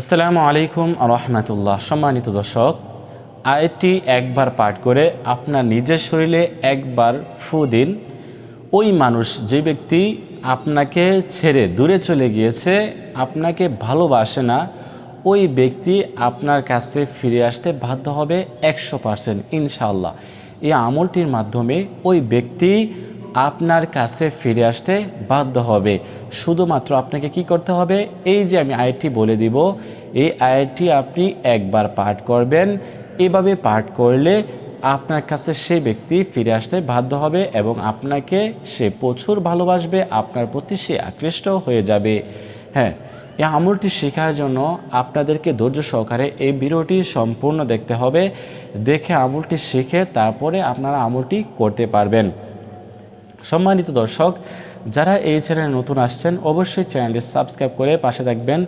আসসালামু আলাইকুম রহমতুল্লাহ। সম্মানিত দর্শক আয়টি একবার পাঠ করে আপনার নিজের শরীরে একবার ফু দিন। ওই মানুষ, যে ব্যক্তি আপনাকে ছেড়ে দূরে চলে গিয়েছে, আপনাকে ভালোবাসে না, ওই ব্যক্তি আপনার কাছে ফিরে আসতে বাধ্য হবে একশো পারসেন্ট ইনশাল্লাহ এই আমলটির মাধ্যমে ওই ব্যক্তি আপনার কাছে ফিরে আসতে বাধ্য হবে। শুধুমাত্র আপনাকে কি করতে হবে? এই যে আমি আয়টি বলে দিব, এই আয়টি আপনি একবার পাঠ করবেন। এভাবে পাঠ করলে আপনার কাছে সেই ব্যক্তি ফিরে আসতে বাধ্য হবে এবং আপনাকে সে প্রচুর ভালোবাসবে, আপনার প্রতি সে আকৃষ্ট হয়ে যাবে। হ্যাঁ এই আমলটি শেখার জন্য আপনাদেরকে ধৈর্য সহকারে এই ভিডিওটি সম্পূর্ণ দেখতে হবে। দেখে আমলটি শিখে তারপরে আপনারা আমলটি করতে পারবেন। সম্মানিত দর্শক, যারা এই চ্যানেলে নতুন আসছেন, অবশ্যই চ্যানেলটি সাবস্ক্রাইব করে পাশে থাকবেন,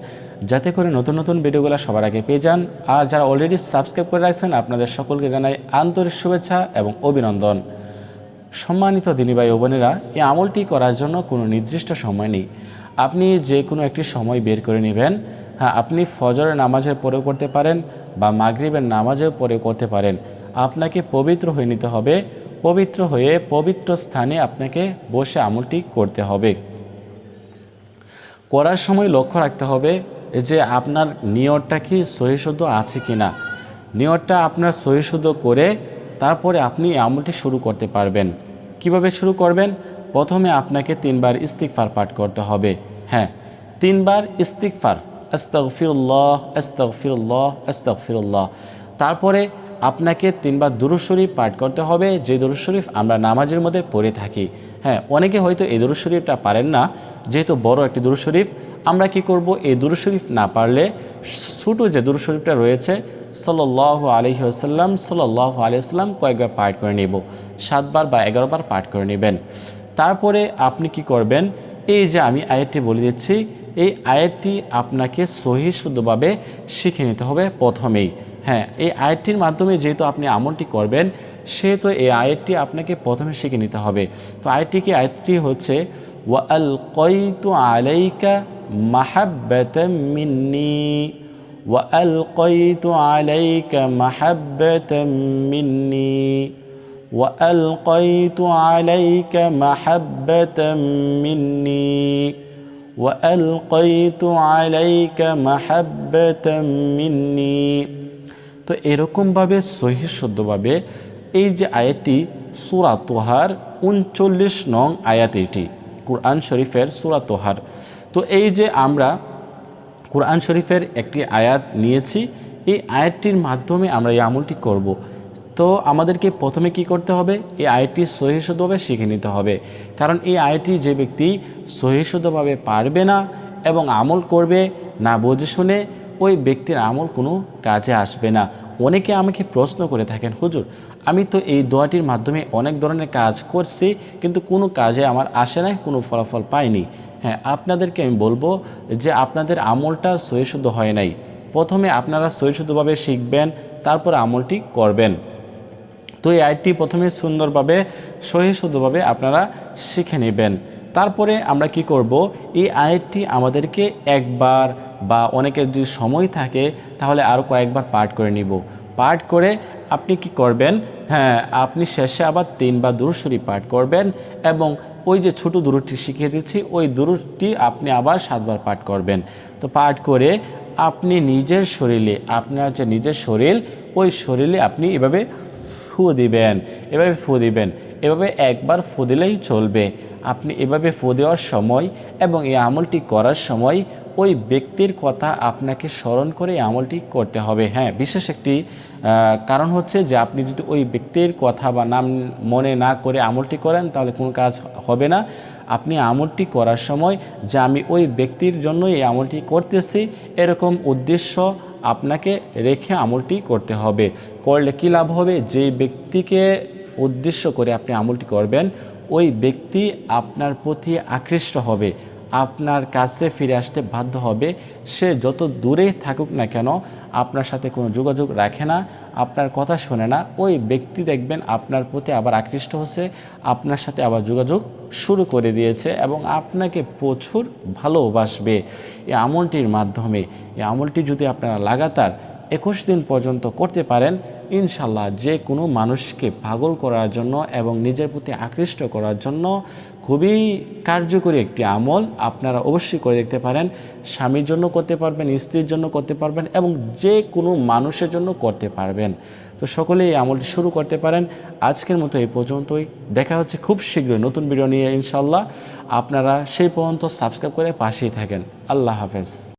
যাতে করে নতুন নতুন ভিডিওগুলো সবার আগে পেয়ে যান। আর যারা অলরেডি সাবস্ক্রাইব করে রাখছেন, আপনাদের সকলকে জানাই আন্তরিক শুভেচ্ছা এবং অভিনন্দন। সম্মানিত দিনী ভাই ও বোনেরা, এই আমলটি করার জন্য কোনো নির্দিষ্ট সময় নেই। আপনি যে কোনো একটি সময় বের করে নেবেন। হ্যাঁ আপনি ফজরের নামাজের পরেও করতে পারেন বা মাগরিবের নামাজেও পরে করতে পারেন। আপনাকে পবিত্র হয়ে নিতে হবে পবিত্র হয়ে পবিত্র স্থানে আপনাকে বসে আমলটি করতে হবে। করার সময় লক্ষ্য রাখতে হবে যে আপনার নিয়রটা কি সহিশুদ্ধ আছে কি না নিয়তটা আপনার সহিশুদ্ধ করে তারপরে আপনি আমলটি শুরু করতে পারবেন। কীভাবে শুরু করবেন? প্রথমে আপনাকে তিনবার ইস্তিকফার পাঠ করতে হবে। হ্যাঁ তিনবার ইস্তিকফার আস্তফিরুল্লাহ আস্তফিরুল্লাহ আস্তফিরুল্লাহ তারপরে আপনাকে তিনবার দুরুদ শরীফ পাঠ করতে হবে। যে দুরুদ শরীফ আমরা নামাজের মধ্যে পড়ে থাকি। হ্যাঁ অনেকে হয়তো এই দুরুদ শরীফটা পারেন না। যেহেতু বড় একটি দুরুদ শরীফ, আমরা কি করব? এই দুরুদ শরীফ না পারলে ছোটো যে দুরুদ শরীফটা রয়েছে সাল্লাহ আলহি আসাল্লাম সাল্লাহ আলিয়াল্লাম কয়েকবার পাঠ করে নেব। সাতবার বা এগারোবার পাঠ করে নেবেন। তারপরে আপনি কি করবেন? এই যে আমি আয়াতটি বলে দিচ্ছি, এই আয়াতটি আপনাকে সহি শুদ্ধভাবে শিখে নিতে হবে প্রথমেই। হ্যাঁ এই আয়াতটির মাধ্যমে যেহেতু আপনি আমলটি করবেন সেহেতু এই আয়াতটি আপনাকে প্রথমে শিখে নিতে হবে তো আয়াতটি কি আয়াতটি হচ্ছে ওয়া আল কয়তু আলাইকা মাহাব্বাতাম মিন্নি ওয়া আল কয়তু আলাইকা মাহাব্বাতাম মিন্নি وألقيت عليك محبة مني وألقيت عليك محبة مني তো এরকমভাবে সহি শুদ্ধভাবে এই যে আয়াতটি, সুরা তোহার উনচল্লিশ নং আয়াত এটি, কোরআন শরীফের সুরা তোহার। তো এই যে আমরা কোরআন শরীফের একটি আয়াত নিয়েছি, এই আয়াতটির মাধ্যমে আমরা এই আমলটি করব। তো আমাদেরকে প্রথমে কি করতে হবে? এই আয়টি সহিষ্ণুভাবে শিখে নিতে হবে। কারণ এই আয়টি যে ব্যক্তি সহিষ্ণুভাবে পারবে না এবং আমল করবে না বুঝে শুনে ওই ব্যক্তির আমল কোনো কাজে আসবে না। অনেকে আমাকে প্রশ্ন করে থাকেন, হুজুর, আমি তো এই দোয়াটির মাধ্যমে অনেক ধরনের কাজ করছি, কিন্তু কোনো কাজে আমার আসে নাই, কোনো ফলাফল পাইনি। হ্যাঁ আপনাদেরকে আমি বলব যে আপনাদের আমলটা সহিশুদ্ধ হয় নাই। প্রথমে আপনারা সহিশুদ্ধভাবে শিখবেন, তারপর আমলটি করবেন। তো এই আয়টি প্রথমে সুন্দরভাবে সহিশুদ্ধভাবে আপনারা শিখে নেবেন। তারপরে আমরা কি করব? এই আয়াতটি আমাদেরকে একবার বা অনেকের যদি সময় থাকে, তাহলে আরও কয়েকবার পাঠ করে নিব। পাঠ করে আপনি কি করবেন? হ্যাঁ আপনি শেষে আবার তিন বা দুরুশরী পাঠ করবেন এবং ওই যে ছোট দূরটি শিখিয়ে দিচ্ছি, ওই দূরটি আপনি আবার সাতবার পাঠ করবেন। তো পাঠ করে আপনি নিজের শরীরে, আপনার যে নিজের শরীর, ওই শরীরে আপনি এভাবে ফু দিবেন, এভাবে ফু দিবেন, এভাবে একবার ফু দিলেই চলবে। আপনি এভাবে ফু দেওয়ার সময় এবং এই আমলটি করার সময় ওই ব্যক্তির কথা আপনাকে স্মরণ করে আমলটি করতে হবে। হ্যাঁ বিশেষ একটি কারণ হচ্ছে যে আপনি যদি ওই ব্যক্তির কথা বা নাম মনে না করে আমলটি করেন, তাহলে কোনো কাজ হবে না। আপনি আমলটি করার সময় যে আমি ওই ব্যক্তির জন্য এই আমলটি করতেছি, এরকম উদ্দেশ্য আপনাকে রেখে আমলটি করতে হবে। করলে কী লাভ হবে? যেই ব্যক্তিকে উদ্দেশ্য করে আপনি আমলটি করবেন, ওই ব্যক্তি আপনার প্রতি আকৃষ্ট হবে। আপনার কাছে ফিরে আসতে বাধ্য হবে। সে যত দূরেই থাকুক না কেন, আপনার সাথে কোনো যোগাযোগ রাখে না, আপনার কথা শোনে না। ওই ব্যক্তি দেখবেন আপনার প্রতি আবার আকৃষ্ট হচ্ছে, আপনার সাথে আবার যোগাযোগ শুরু করে দিয়েছে এবং আপনাকে প্রচুর ভালোবাসবে। এই আমলটির মাধ্যমে, এই আমলটি যদি আপনারা লাগাতার একুশ দিন পর্যন্ত করতে পারেন ইনশাল্লাহ যে কোনো মানুষকে পাগল করার জন্য এবং নিজের প্রতি আকৃষ্ট করার জন্য খুবই কার্যকরী একটি আমল। আপনারা অবশ্যই করে দেখতে পারেন, স্বামীর জন্য করতে পারবেন, স্ত্রীর জন্য করতে পারবেন এবং যে কোনো মানুষের জন্য করতে পারবেন। তো সকলেই এই আমলটি শুরু করতে পারেন। আজকের মতো এই পর্যন্তই। দেখা হচ্ছে খুব শীঘ্রই নতুন ভিডিও নিয়ে ইনশাল্লাহ আপনারা সেই পর্যন্ত সাবস্ক্রাইব করে পাশেই থাকেন। আল্লাহ হাফেজ।